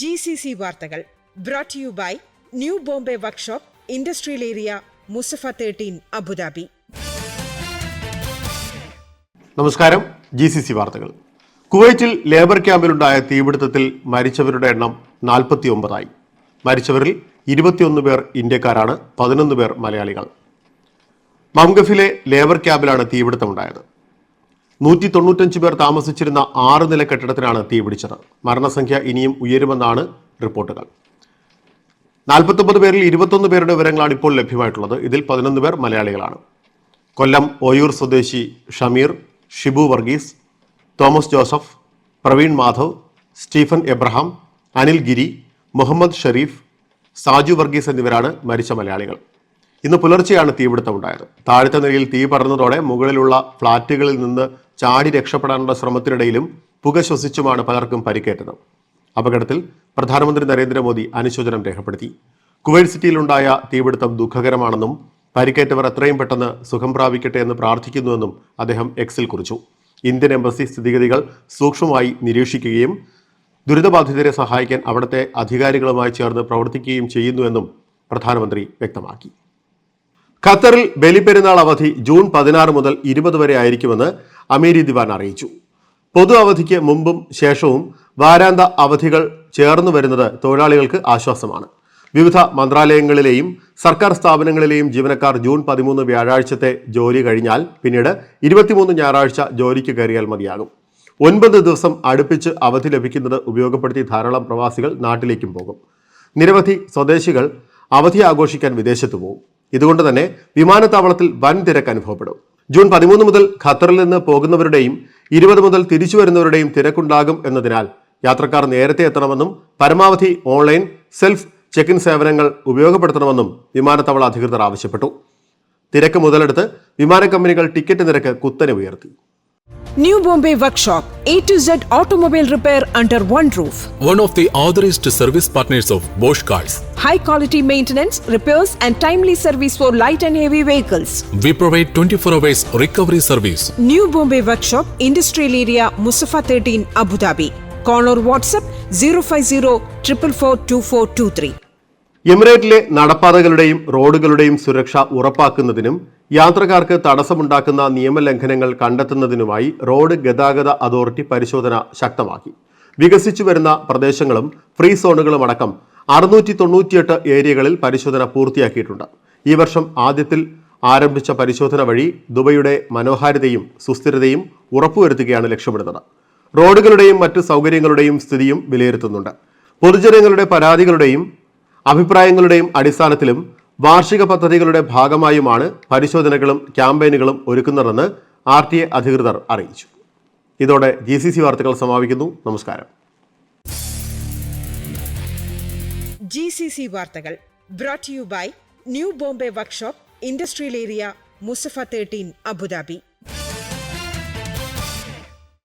G C C വാർത്തകൾ brought you by New Bombay workshop industrial area Musaffah thirteen Abu Dhabi നമസ്കാരം. G C C വാർത്തകൾ. കുവൈറ്റിൽ labour ക്യാമ്പിലുണ്ടായ തീപിടുത്തത്തിൽ മരിച്ചവരുടെ എണ്ണം നാൽപ്പത്തി ഒമ്പതായി മരിച്ചവരിൽ ഇരുപത്തിയൊന്ന് പേർ ഇന്ത്യക്കാരാണ് പതിനൊന്ന് പേർ മലയാളികൾ. മംഗഫിലെ ലേബർ ക്യാമ്പിലാണ് തീപിടുത്തമുണ്ടായത്. നൂറ്റി തൊണ്ണൂറ്റഞ്ച് പേർ താമസിച്ചിരുന്ന ആറ് നില കെട്ടിടത്തിനാണ് തീപിടിച്ചത് മരണസംഖ്യ ഇനിയും ഉയരുമെന്നാണ് റിപ്പോർട്ടുകൾ. നാൽപ്പത്തൊമ്പത് പേരിൽ ഇരുപത്തൊന്ന് പേരുടെ വിവരങ്ങളാണ് ഇപ്പോൾ ലഭ്യമായിട്ടുള്ളത്. ഇതിൽ പതിനൊന്ന് പേർ മലയാളികളാണ്. കൊല്ലം ഓയൂർ സ്വദേശി ഷമീർ ഷിബു വർഗീസ് തോമസ് ജോസഫ് പ്രവീൺ മാധവ് സ്റ്റീഫൻ എബ്രഹാം അനിൽ ഗിരി മുഹമ്മദ് ഷരീഫ് സാജു വർഗീസ് എന്നിവരാണ് മരിച്ച മലയാളികൾ. ഇന്ന് പുലർച്ചെയാണ് തീപിടുത്തമുണ്ടായത്. താഴത്തെ നിലയിൽ തീ പടർന്നതോടെ മുകളിലുള്ള ഫ്ളാറ്റുകളിൽ നിന്ന് ചാടി രക്ഷപ്പെടാനുള്ള ശ്രമത്തിനിടയിലും പുക ശ്വസിച്ചുമാണ് പലർക്കും പരിക്കേറ്റത്. അപകടത്തിൽ പ്രധാനമന്ത്രി നരേന്ദ്രമോദി അനുശോചനം രേഖപ്പെടുത്തി. കുവൈറ്റ് സിറ്റിയിലുണ്ടായ തീപിടുത്തം ദുഃഖകരമാണെന്നും പരിക്കേറ്റവർ എത്രയും പെട്ടെന്ന് സുഖം പ്രാപിക്കട്ടെ എന്ന് പ്രാർത്ഥിക്കുന്നുവെന്നും അദ്ദേഹം എക്സിൽ കുറിച്ചു. ഇന്ത്യൻ എംബസി സ്ഥിതിഗതികൾ സൂക്ഷ്മമായി നിരീക്ഷിക്കുകയും ദുരിതബാധിതരെ സഹായിക്കാൻ അവിടുത്തെ അധികാരികളുമായി ചേർന്ന് പ്രവർത്തിക്കുകയും ചെയ്യുന്നുവെന്നും പ്രധാനമന്ത്രി വ്യക്തമാക്കി. ഖത്തറിൽ ബലിപെരുന്നാൾ അവധി ജൂൺ പതിനാറ് മുതൽ ഇരുപത് വരെ ആയിരിക്കുമെന്ന് അമീരി ദിവാൻ അറിയിച്ചു. പൊതു അവധിക്ക് മുമ്പും ശേഷവും വാരാന്ത അവധികൾ ചേർന്നു വരുന്നത് തൊഴിലാളികൾക്ക് ആശ്വാസമാണ്. വിവിധ മന്ത്രാലയങ്ങളിലെയും സർക്കാർ സ്ഥാപനങ്ങളിലെയും ജീവനക്കാർ ജൂൺ പതിമൂന്ന് വ്യാഴാഴ്ചത്തെ ജോലി കഴിഞ്ഞാൽ പിന്നീട് ഇരുപത്തിമൂന്ന് ഞായറാഴ്ച ജോലിക്ക് കയറിയാൽ മതിയാകും. ഒൻപത് ദിവസം അടുപ്പിച്ച് അവധി ലഭിക്കുന്നത് ഉപയോഗപ്പെടുത്തി ധാരാളം പ്രവാസികൾ നാട്ടിലേക്കും പോകും. നിരവധി സ്വദേശികൾ അവധി ആഘോഷിക്കാൻ വിദേശത്ത് പോകും. ഇതുകൊണ്ട് തന്നെ വിമാനത്താവളത്തിൽ വൻ തിരക്ക് അനുഭവപ്പെടും. ജൂൺ പതിമൂന്ന് മുതൽ ഖത്തറിൽ നിന്ന് പോകുന്നവരുടെയും ഇരുപത് മുതൽ തിരിച്ചു വരുന്നവരുടെയും തിരക്കുണ്ടാകും എന്നതിനാൽ യാത്രക്കാർ നേരത്തെ എത്തണമെന്നും പരമാവധി ഓൺലൈൻ സെൽഫ് ചെക്ക് ഇൻ സേവനങ്ങൾ ഉപയോഗപ്പെടുത്തണമെന്നും വിമാനത്താവള അധികൃതർ ആവശ്യപ്പെട്ടു. തിരക്ക് മുതലെടുത്ത് വിമാന കമ്പനികൾ ടിക്കറ്റ് നിരക്ക് കുത്തനെ ഉയർത്തി. New Bombay Workshop, A to Z automobile repair under one roof. One of the authorized service partners of Bosch Cars. High quality maintenance, repairs, and timely service for light and heavy vehicles. We provide 24 hours recovery service. New Bombay Workshop, Industrial Area, Musafa 13, Abu Dhabi. Call or WhatsApp 050 444 2423. എമിറേറ്റിലെ നടപ്പാതകളുടെയും റോഡുകളുടെയും സുരക്ഷ ഉറപ്പാക്കുന്നതിനും യാത്രക്കാർക്ക് തടസ്സമുണ്ടാക്കുന്ന നിയമലംഘനങ്ങൾ കണ്ടെത്തുന്നതിനുമായി road ഗതാഗത authority പരിശോധന ശക്തമാക്കി. വികസിച്ചു വരുന്ന പ്രദേശങ്ങളും ഫ്രീ സോണുകളും അടക്കം അറുന്നൂറ്റി തൊണ്ണൂറ്റിയെട്ട് ഏരിയകളിൽ പരിശോധന പൂർത്തിയാക്കിയിട്ടുണ്ട്. ഈ വർഷം ആദ്യത്തിൽ ആരംഭിച്ച പരിശോധന വഴി ദുബൈയുടെ മനോഹാരിതയും സുസ്ഥിരതയും ഉറപ്പുവരുത്തുകയാണ് ലക്ഷ്യമിടുന്നത്. റോഡുകളുടെയും മറ്റ് സൗകര്യങ്ങളുടെയും സ്ഥിതിയും വിലയിരുത്തുന്നുണ്ട്. പൊതുജനങ്ങളുടെ പരാതികളുടെയും അഭിപ്രായങ്ങളുടെയും അടിസ്ഥാനത്തിലും വാർഷിക പദ്ധതികളുടെ ഭാഗമായുമാണ് പരിശോധനകളും ക്യാമ്പയിനുകളും ഒരുക്കുന്നതെന്ന് ആർ ടി എ അധികൃതർ അറിയിച്ചു. ഇതോടെ ജി സി സി വാർത്തകൾ സമാപിക്കുന്നു. നമസ്കാരം. ജി സി സി വാർത്തകൾ brought you by new Bombay workshop industrial area Musaffah thirteen Abu Dhabi.